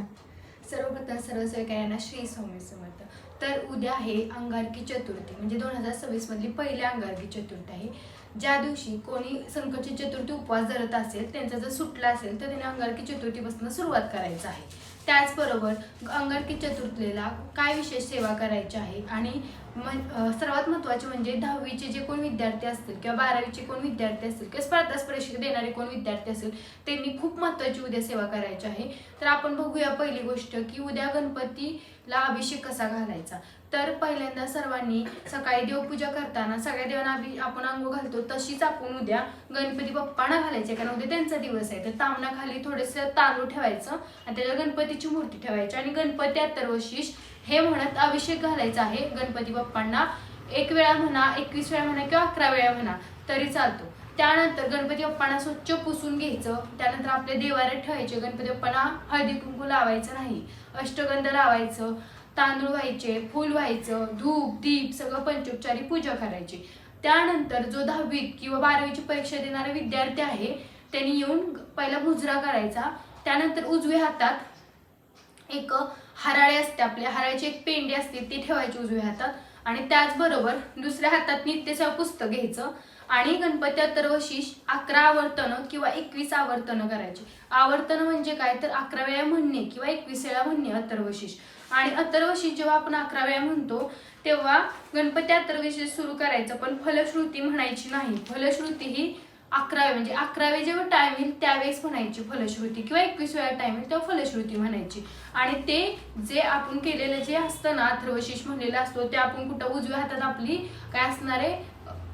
Start सर्वप्रथम सर्व सेवकायांना श्री स्वामी समर्थ. तर उद्या आहे अंगारकी चतुर्थी म्हणजे दोन हजार सव्वीस मधली पहिली अंगारकी चतुर्थी आहे. ज्या दिवशी कोणी संकटची चतुर्थी उपवास धरत असेल त्यांचा जर सुटला असेल तर त्याने अंगारकी चतुर्थीपासून सुरुवात करायचं आहे. त्याचबरोबर अंगारकी चतुर्थीला काय विशेष सेवा करायची आहे आणि सर्वात महत्त्वाचे म्हणजे दहावीचे जे कोण विद्यार्थी असतील किंवा बारावीचे कोण विद्यार्थी असतील किंवा स्पर्धा परीक्षा देणारे कोण विद्यार्थी असतील त्यांनी खूप महत्त्वाची उद्या सेवा करायची आहे. तर आपण बघूया पहिली गोष्ट की उद्या गणपतीला अभिषेक कसा घालायचा? तर पहिल्यांदा सर्वांनी सकाळी देवपूजा करताना सगळ्या देवांना अभि आपण अंगो घालतो तशीच आपण उद्या गणपती बाप्पांना घालायचे कारण उद्या त्यांचा दिवस आहे. तर तामणाखाली थोडंसं तांदूळ ठेवायचं आणि त्याला गणपतीची मूर्ती ठेवायची आणि गणपती अत्तरवशीष हे म्हणत अभिषेक घालायचा आहे. गणपती बाप्पांना एक वेळा म्हणा एकवीस वेळा म्हणा किंवा अकरा वेळा म्हणा तरी चालतो. त्यानंतर गणपती बाप्पांना स्वच्छ पुसून घ्यायचं. त्यानंतर आपल्या देवाऱ्यात ठेवायचे. गणपती बाप्पांना हळदी कुंकू लावायचं नाही. अष्टगंध लावायचं तांदूळ व्हायचे फूल व्हायचं धूप दीप सगळं पंचोपचारी पूजा करायची. त्यानंतर जो दहावीत किंवा बारावीची परीक्षा देणारा विद्यार्थी आहे त्यांनी येऊन पहिला मुजरा करायचा. त्यानंतर उजव्या हातात एक हराळे असते आपल्या हराळ्याची एक पेंडी असते ती ठेवायची उजव्या हातात. आणि त्याचबरोबर दुसऱ्या हातात नित्यसेवा पुस्तक घ्यायचं. आणि गणपती अथर्वशीष अकरा आवर्तनं किंवा एकवीस आवर्तनं करायची. आवर्तनं म्हणजे काय? तर अकरा वेळा म्हणणे किंवा एकवीस वेळा म्हणणे अथर्वशीष. आणि अथर्वशीष जेव्हा आपण अकरा वेळा म्हणतो तेव्हा गणपती अथर्वशीष सुरू करायचं. पण फलश्रुती म्हणायची नाही. फलश्रुती ही अकरावे म्हणजे अकरावे जेव्हा टाइम येईल त्यावेळेस म्हणायची फलश्रुती. किंवा एकवीस वेळा टाइम येईल तेव्हा फलश्रुती म्हणायची. आणि ते जे आपण केलेलं जे असतं ना अथर्वशीष म्हणलेलं असतो ते आपण कुठं उजव्या हातात आपली काय असणार आहे?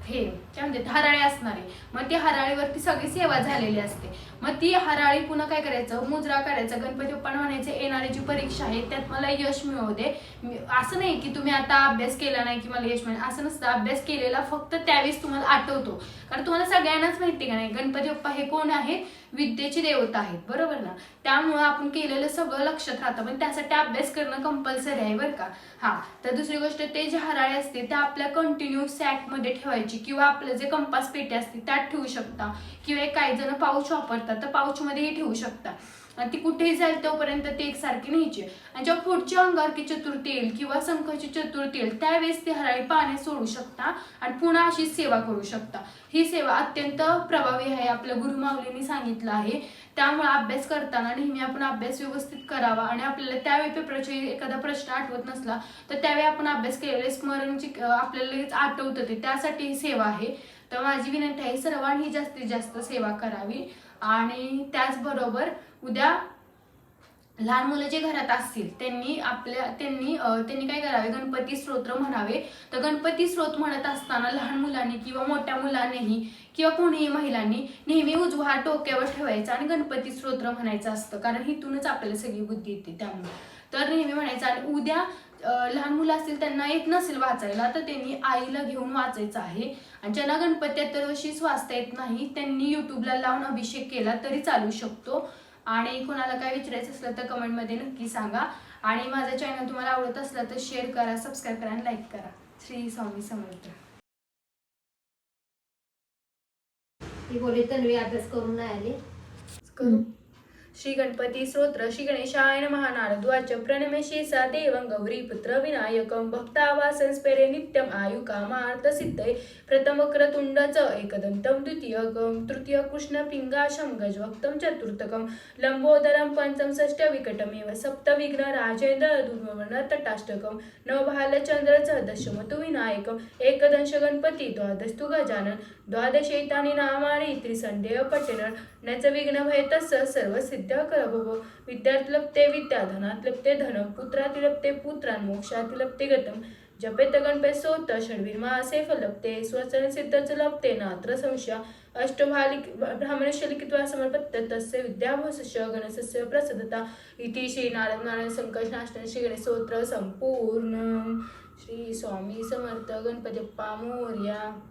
हे काय म्हणते हराळी असणारे. मग ती हराळीवरती सगळी सेवा झालेली असते. मग ती हराळी पुन्हा काय करायचं? मुजरा करायचं. गणपती बाप्पांना म्हणायचं येणारी जी परीक्षा आहे त्यात मला यश मिळवू दे. असं नाही की तुम्ही आता अभ्यास केला नाही की मला यश मिळेल. असं नसतं. अभ्यास केलेला फक्त त्यावेळेस तुम्हाला आठवतो. कारण तुम्हाला सगळ्यांनाच माहिती का नाही? गणपती बाप्पा हे कोण आहेत? विद्येची देवता आहेत. बरोबर ना? त्यामुळं आपण केलेलं सगळं लक्षात राहतं. पण त्यासाठी अभ्यास करणं कंपल्सरी आहे बरं का? हा. तर दुसरी गोष्ट ते जे हराळे असते ते आपल्या कंटिन्यू सॅकमध्ये ठेवायची. किंवा आपलं जे कंपास पेटी असते त्यात ठेवू शकता. किंवा काही जण पाऊच वापरतात तर पाऊचमध्येही ठेवू शकता. आणि ती कुठेही जाईल तोपर्यंत ते एकसारखी न्यायची. आणि जेव्हा पुढची अंगारकी चतुर्थी येईल किंवा संकटची चतुर्थी येईल त्यावेळेस ती हराळी पाण्यात सोडू शकता आणि पुन्हा अशी सेवा करू शकता. ही सेवा अत्यंत प्रभावी आहे आपल्या गुरुमाऊलींनी सांगितलं आहे. त्यामुळे अभ्यास करताना नेहमी आपण अभ्यास व्यवस्थित करावा आणि आपल्याला त्यावेळी पेपरचे एखादा प्रश्न आठवत नसला तर त्यावेळी आपण अभ्यास केलेले स्मरणची आपल्याला लगेच आठवतं ते त्यासाठी ही सेवा आहे. तर माझी विनंती आहे सर्वांनी जास्तीत जास्त सेवा करावी. आणि त्याचबरोबर उद्या लहान मुलं जे घरात असतील त्यांनी आपल्या त्यांनी त्यांनी काय करावे? गणपती स्तोत्र म्हणावे. तर गणपती स्तोत्र म्हणत असताना लहान मुलांनी किंवा मोठ्या मुलांनीही किंवा कोणीही महिलांनी नेहमी उजवा हा डोक्यावर ठेवायचा आणि गणपती स्तोत्र म्हणायचं असतं. कारण हिथूनच आपल्याला सगळी बुद्धी येते त्यामुळे. तर नेहमी म्हणायचं आणि उद्या लहान मुलं असतील त्यांना येत नसेल वाचायला तर त्यांनी आईला घेऊन वाचायचं आहे. आणि ज्यांना गणपती अत्तरवशीच वाचता येत नाही त्यांनी युट्यूबला लावून अभिषेक केला तरी चालू शकतो. आणि कोणाला काय विचारायचं असलं तर कमेंटमध्ये नक्की सांगा. आणि माझं चॅनल तुम्हाला आवडत असलं तर शेअर करा सबस्क्राईब करा आणि लाईक करा. श्री स्वामी समर्थ. ती बोलली तन्वी अभ्यास करून नाही आली? करू. श्री गणपती स्तोत्र श्री गणेशाय महानारद्वाच नारद्वाच प्रणमेशी सा देवं गौरी पुत्र विनायकं. भक्तावासं स्पेरे नित्यम आयु कामार्थ सिद्धे प्रथम क्रतुंड च एकदन्तं द्वितीयकं तृतीय कृष्ण पिंगाशं गजवक्तं चतुर्थकं लम्बोदरं पञ्चम षष्ठ विकटमेव सप्त विघ्न राजेंद्र दुर्वर्ण तटाष्टकं नव भालचंद्र च दशमतु विनायकं एकदंश गणपती द्वादस्तु गजानन. द्वादशैतानि नामानि त्रिसंडेय पठेन न विघ्न भय तसं सर्व सिद्ध करभव. विद्यार्थी लपते विद्या धनात लपते धन पुत्रात लपते पुत्रान मोक्षात लपते गतम. जपेत गणपे सोत शणवीरमासे फलपते. स्वचन सिद्धच लपते नात्र संशय. अष्टभालिक ब्राह्मणस्य लिखित्वा समर्पत्त तस्य विद्याभोसश गणसस्य प्रसदता. इति श्री नारायण नारायण संकटनाशन श्री गणेशोत्र संपूर्ण. श्री स्वामी समर्थ गणपती मोर्या.